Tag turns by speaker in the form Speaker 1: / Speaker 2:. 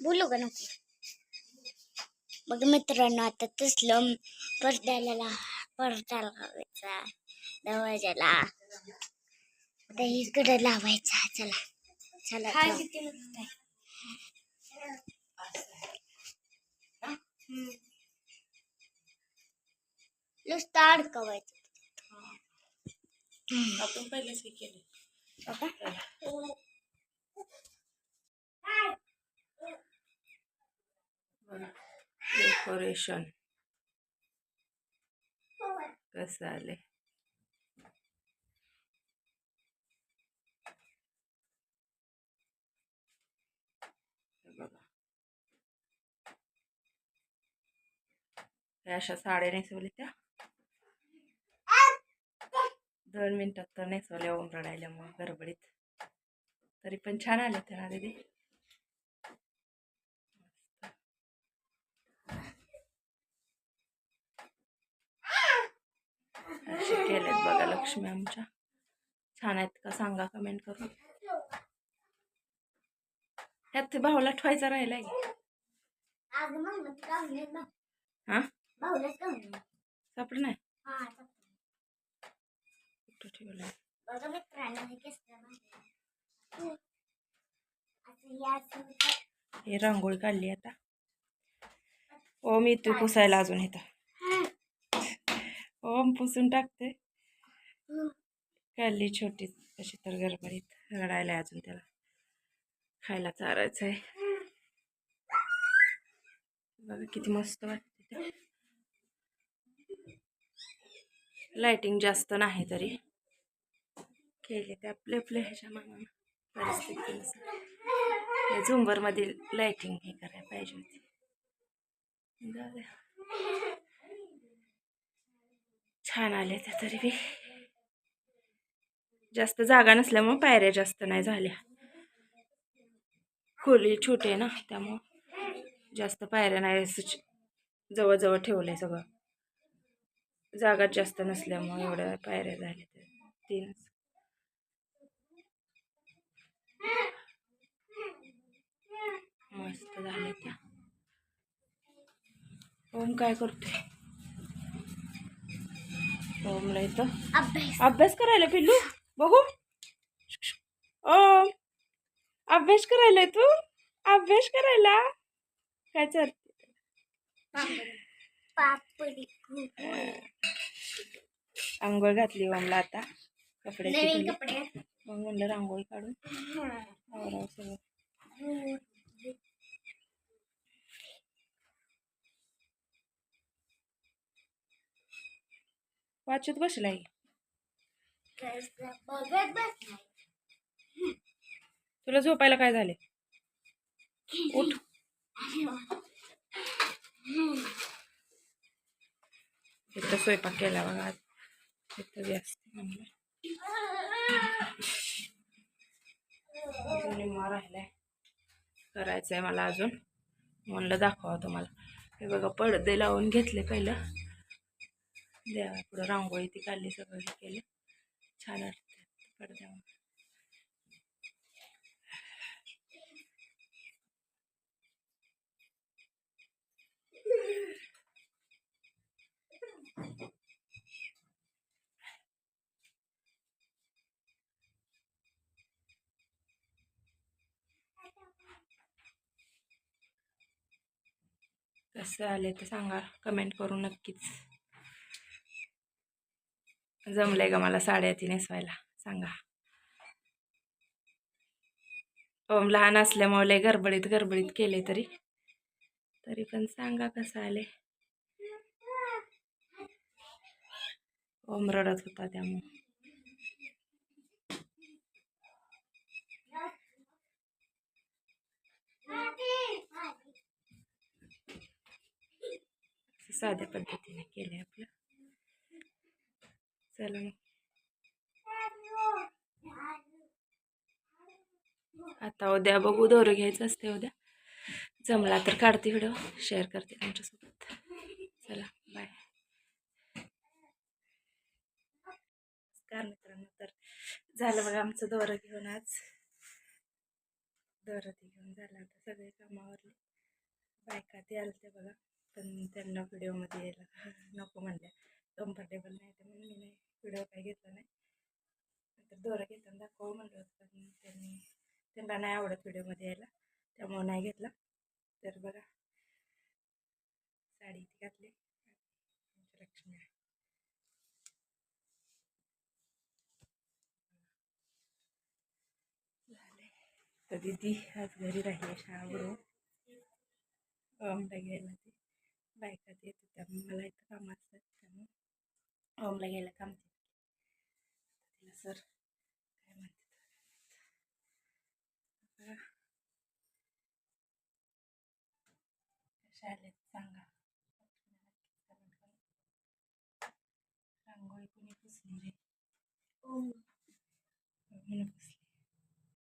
Speaker 1: बोलू का नको? बघ मित्रांनो आता तसलं पडद्याला पडद्याला लावायचा दरवाजाला आता इकडे लावायचा चला चला. नुसतं अडकवायचं.
Speaker 2: आपण पहिलेच केले. डेकोरेशन. कसं आले अशा साड्या नेसवल्या त्या. दोन मिनिटात तर नेसवल्या ओम रडायला मग गडबडीत. तरी पण छान आले त्या ना दीदी. असे केलेत बघा लक्ष्मी आमच्या. छान आहेत का सांगा कमेंट करून. ह्यात ते भाऊला ठेवायचा राहिलाय. हा? सापड नाही?
Speaker 1: हा
Speaker 2: कुठं
Speaker 1: मित्रांनो हे
Speaker 2: रांगोळी काढली आता. ओम येतोय पुसायला अजून इथं. ओम पुसून टाकते. काढली छोटी कशी तर गडबडीत रडायला अजून त्याला. खायला चारायचं आहे. बघा किती मस्त वाटते लाइटिंग जास्त नाही तरी. केले ते आपले आपले ह्याच्या मानानं परिस्थितीनुसार. झुंबरमधील लाइटिंग हे करायला पाहिजे होती. छान आले त्या तरी बी. जास्त जागा नसल्यामुळे पायऱ्या जास्त नाही झाल्या. खोली छोटी आहे ना त्यामुळं जास्त पायऱ्या नाही असं च- जवळजवळ ठेवलंय सगळं. जागा जास्त नसल्यामुळं एवढ्या पायऱ्या झाल्या त्या तीनच. मस्त झाले त्या. ओम काय करतोय? ओमला इथं.
Speaker 1: अभ्यास.
Speaker 2: करायला पिल्लू? बघू. ओम. अभ्यास करायला तू? अभ्यास करायला. काय चालते आंघोळ घातली ओमला आता.
Speaker 1: कपडे
Speaker 2: मग म्हणलं रांगोळी काढून. सगळं. वाचत बसलाय. तुला झोपायला काय झाले उठ. इथं स्वयंपाक केला बघा. आज इथं जास्त म्हणलं अजून निम्मा राहिलाय. करायचं आहे मला अजून. म्हणलं दाखवा तुम्हाला. हे बघा पडदे लावून घेतले पहिलं. देवा पुढं रांगोळी ती काढली सगळं हे केलं. छान वाटते पडद्यावर. कसं आले तर सांगा. कमेंट करून नक्कीच. जमलंय का मला साड्या ती नेसवायला. सांगा. ओम लहान असल्यामुळे लय गडबडीत गडबडीत केले तरी. तरी पण सांगा कसं आले ओम रडत होता त्यामुळे. असं साध्या पद्धतीने केले आपलं. चला मग. आता उद्या बघू दोरं घ्यायचं असते उद्या. जमला तर काढते व्हिडिओ शेअर करते तुमच्यासोबत. चला बाय नमस्कार मित्रांनो तर झालं बघा आमचं दोरं घेऊन आज. दरती घेऊन झालं आता सगळे कामावरले. बायका ते आलते ते बघा पण त्यांना व्हिडिओमध्ये यायला नको म्हणल्या. कम्फर्टेबल नाही तर म्हणून मी नाही व्हिडिओ काही घेतला नाही. नंतर दोरं घेताना दाखवा म्हणलं होतं पण त्यांनी त्यांना नाही आवडत व्हिडिओमध्ये यायला त्यामुळं नाही घेतला. तर बघा साडी ती घातली. लक्ष्मी आहे. झाले. तर दीदी आज घरी राहिली शाळावरून. घ्यायला ती. बायका ते येते त्यामुळे मला इथं कामात असतात यायला ओमला काम तिला सर काय म्हणते कशा आलेत सांगा रांगोळी कुणी पुसली रे
Speaker 1: ओ